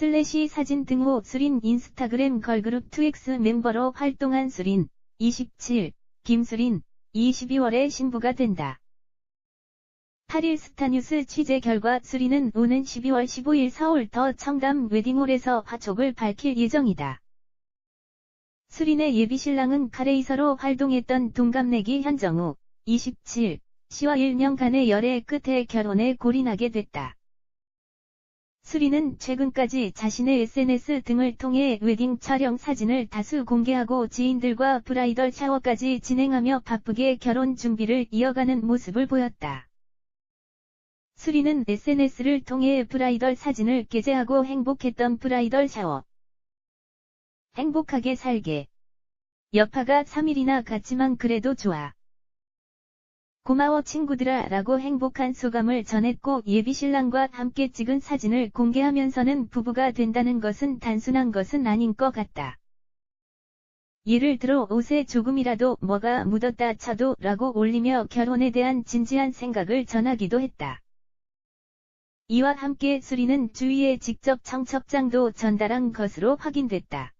슬래시 사진 등호 수린 인스타그램 걸그룹 2X 멤버로 활동한 수린 27, 김수린 22월에 신부가 된다. 8일 스타뉴스 취재 결과 수리는 오는 12월 15일 서울 더 청담 웨딩홀에서 화촉을 밝힐 예정이다. 수린의 예비신랑은 카레이서로 활동했던 동갑내기 현정우 27, 씨와 1년간의 열애 끝에 결혼에 골인하게 됐다. 수리는 최근까지 자신의 SNS 등을 통해 웨딩 촬영 사진을 다수 공개하고 지인들과 브라이덜 샤워까지 진행하며 바쁘게 결혼 준비를 이어가는 모습을 보였다. 수리는 SNS를 통해 브라이덜 사진을 게재하고 행복했던 브라이덜 샤워. 행복하게 살게. 여파가 3일이나 갔지만 그래도 좋아. 고마워 친구들아 라고 행복한 소감을 전했고 예비 신랑과 함께 찍은 사진을 공개하면서는 부부가 된다는 것은 단순한 것은 아닌 것 같다. 예를 들어 옷에 조금이라도 뭐가 묻었다 쳐도 라고 올리며 결혼에 대한 진지한 생각을 전하기도 했다. 이와 함께 수리는 주위에 직접 청첩장도 전달한 것으로 확인됐다.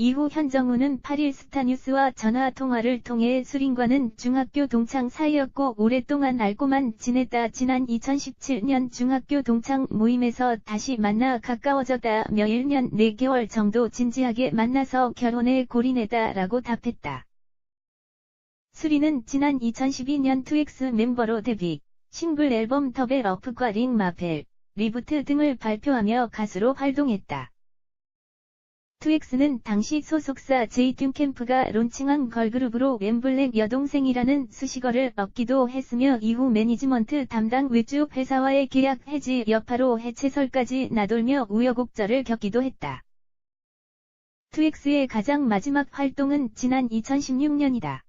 이후 현정우는 8일 스타뉴스와 전화통화를 통해 수린과는 중학교 동창 사이였고 오랫동안 알고만 지냈다 지난 2017년 중학교 동창 모임에서 다시 만나 가까워졌다며 1년 4개월 정도 진지하게 만나서 결혼에 골인했다 라고 답했다. 수리는 지난 2012년 2X 멤버로 데뷔. 싱글 앨범 더벨 어프과 링 마펠, 리부트 등을 발표하며 가수로 활동했다. 2X는 당시 소속사 제이튠캠프가 론칭한 걸그룹으로 엠블랙 여동생이라는 수식어를 얻기도 했으며 이후 매니지먼트 담당 외주 회사와의 계약 해지 여파로 해체설까지 나돌며 우여곡절을 겪기도 했다. 2X의 가장 마지막 활동은 지난 2016년이다.